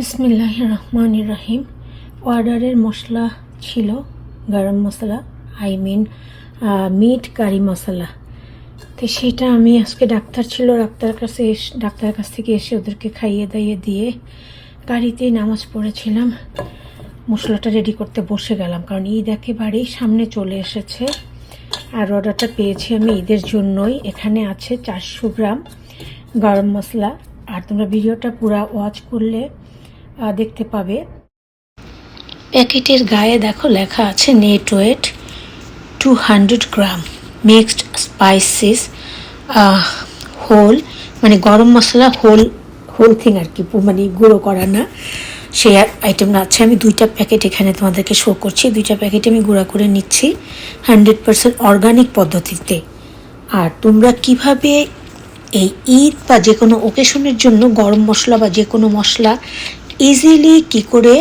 বিসমিল্লাহ রহমান রাহিম অর্ডারের মশলা ছিল গরম মশলা, আই মিন মিট কারি মশলা। তো সেটা আমি আজকে ডাক্তার ছিল, ডাক্তার কাছে ডাক্তারের কাছ থেকে এসে ওদেরকে খাইয়ে দাইয়ে দিয়ে গাড়িতেই নামাজ পড়েছিলাম। মশলাটা রেডি করতে বসে গেলাম, কারণ ঈদ একেবারেই সামনে চলে এসেছে। আর অর্ডারটা পেয়েছি আমি ঈদের জন্যই। এখানে আছে চারশো গ্রাম গরম মশলা। আর তোমরা ভিডিওটা পুরো ওয়াচ করলে দেখতে পাবে। প্যাকেটের গায়ে দেখো লেখা আছে, net weight two hundred gram. Mixed spices whole মানে গরম মশলা, হোল হোল থিং আর কি মানে গুঁড়ো করা না। সেই আইটেম না। আছে আমি দুইটা প্যাকেট এখানে তোমাদেরকে শো করছি। দুইটা প্যাকেট আমি গুঁড়া করে নিচ্ছি হান্ড্রেড পার্সেন্ট অর্গানিক পদ্ধতিতে। আর তোমরা কীভাবে এই ঈদ বা যে কোনো ওকেশনের জন্য গরম মশলা বা যে কোনো মশলা ইজিলি কি করে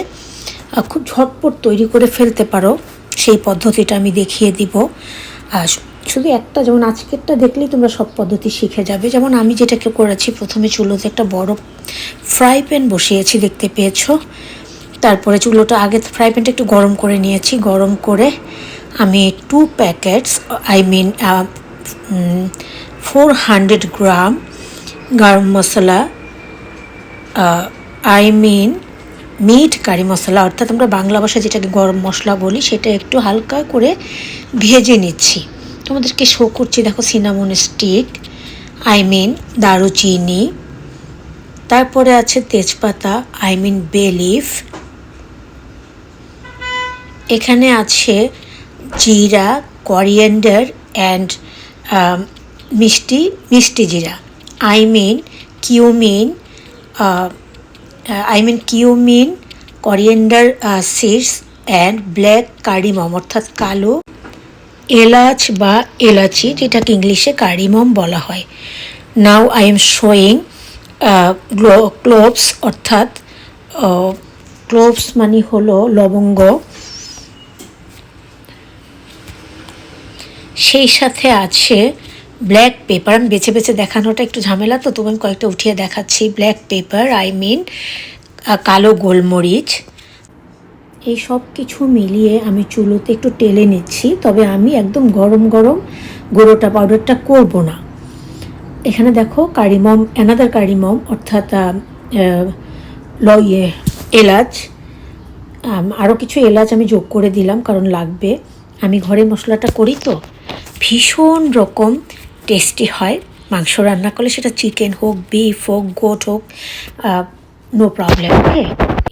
খুব ঝটপট তৈরি করে ফেলতে পারো, সেই পদ্ধতিটা আমি দেখিয়ে দিব। আর শুধু একটা, যেমন আজকেরটা দেখলেই তোমরা সব পদ্ধতি শিখে যাবে। যেমন আমি যেটাকে করেছি, প্রথমে চুলোতে একটা বড় ফ্রাই প্যান বসিয়েছি, দেখতে পেয়েছ? তারপরে চুলোটা আগে ফ্রাই প্যানটা একটু গরম করে নিয়েছি। গরম করে আমি two packets I mean four hundred gram গরম মশলা আই মিন মিট কারি মশলা, অর্থাৎ আমরা বাংলা ভাষায় যেটাকে গরম মশলা বলি, সেটা একটু হালকা করে ভেজে নিচ্ছি। তোমাদেরকে শো করছি, দেখো সিনামন স্টিক আই মিন দারুচিনি, তারপরে আছে তেজপাতা আই মিন বে লিফ এখানে আছে জিরা করিয়েন্ডার অ্যান্ড মিষ্টি মিষ্টি জিরা। I mean cumin I mean cumin coriander seeds and black cardamom অর্থাৎ কালো এলাচ বা এলাচি, যেটাকে ইংলিশে কারিমম বলা হয়। Now I am showing cloves অর্থাৎ ক্লোভস মানে হলো লবঙ্গ। সেই সাথে আছে ব্ল্যাক পেপার আমি বেছে বেছে দেখানোটা একটু ঝামেলা তো তবু আমি কয়েকটা উঠিয়ে দেখাচ্ছি। ব্ল্যাক পেপার আই মিন কালো গোলমরিচ। এই সব কিছু মিলিয়ে আমি চুলোতে একটু টেলে নিচ্ছি তবে আমি একদম গরম গরম গুঁড়োটা পাউডারটা করব না। এখানে দেখো কারিমম অ্যানাদার কারিমম অর্থাৎ আহ, আহ, ল ইয়ে এলাচ আরও কিছু এলাচ আমি যোগ করে দিলাম কারণ লাগবে। আমি ঘরে মশলাটা করি তো। ভীষণ রকম টেস্টি হয়। মাংস রান্না করলে সেটা চিকেন হোক বিফ হোক গোট হোক নো প্রবলেম ওকে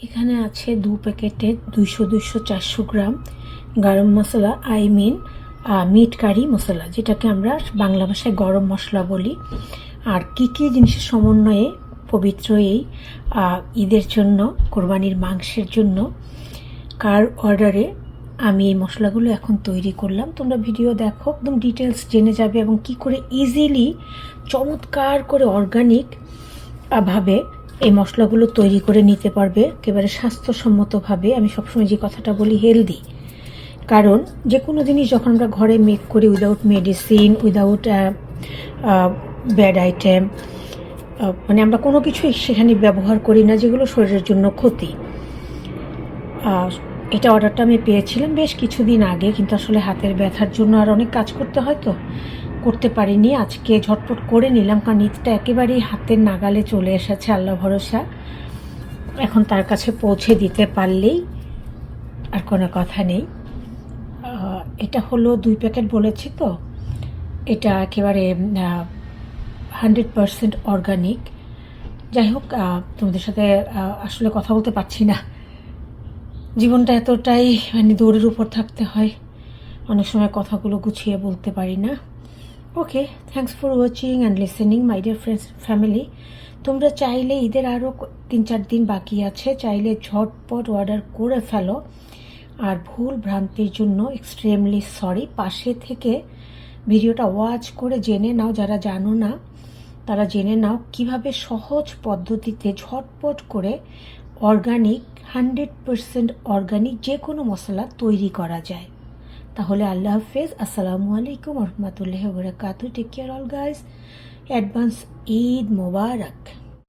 এখানে আছে দু প্যাকেটে দুইশো দুইশো, চারশো গ্রাম গরম মশলা আই মিন মিট কারি মশলা, যেটাকে আমরা বাংলা ভাষায় গরম মশলা বলি। আর কী কী জিনিসের সমন্বয়ে পবিত্র এই ঈদের জন্য, কোরবানির মাংসের জন্য, কার অর্ডারে আমি এই মশলাগুলো এখন তৈরি করলাম। তোমরা ভিডিও দেখো, একদম ডিটেলস জেনে যাবে এবং কি করে ইজিলি চমৎকার করে অর্গানিক ভাবে এই মশলাগুলো তৈরি করে নিতে পারবে, একেবারে স্বাস্থ্যসম্মতভাবে। আমি সবসময় যে কথাটা বলি হেলদি কারণ যে কোনো জিনিস যখন আমরা ঘরে মেক করি without medicine without bad item মানে আমরা কোনো কিছুই সেখানে ব্যবহার করি না, যেগুলো শরীরের জন্য ক্ষতি। এটা অর্ডারটা আমি পেয়েছিলাম বেশ কিছুদিন আগে, কিন্তু আসলে হাতের ব্যথার জন্য আর অনেক কাজ করতে হয় তো। করতে পারিনি, আজকে ঝটপট করে নিলাম, কারণ ঈদটা একেবারেই হাতের নাগালে চলে এসেছে আল্লাহ ভরসা। এখন তার কাছে পৌঁছে দিতে পারলেই আর কোনো কথা নেই। এটা হলো দুই প্যাকেট বলেছি তো। এটা একেবারে হান্ড্রেড পারসেন্ট অর্গানিক যাই হোক তোমাদের সাথে আসলে কথা বলতে পারছি না। জীবনটা এতটাই মানে দৌড়ের উপর থাকতে হয়। অনেক সময় কথাগুলো গুছিয়ে বলতে পারি না। Okay thanks for watching and listening my dear friends family তোমরা চাইলে ঈদের আরও তিন চার দিন বাকি আছে। চাইলে ঝটপট অর্ডার করে ফেলো। আর ভুল ভ্রান্তির জন্য এক্সট্রিমলি সরি পাশে থেকে ভিডিওটা ওয়াচ করে জেনে নাও, যারা জানো না, তারা জেনে নাও কীভাবে সহজ পদ্ধতিতে ঝটপট করে অর্গানিক হান্ড্রেড পারসেন্ট অর্গানিক যে কোনো মশলা তৈরি করা যায়। তাহলে আল্লাহ হাফেজ, আসসালামু আলাইকুম রহমতুল্লাহ বরকাত take care all guys advance Eid মোবারক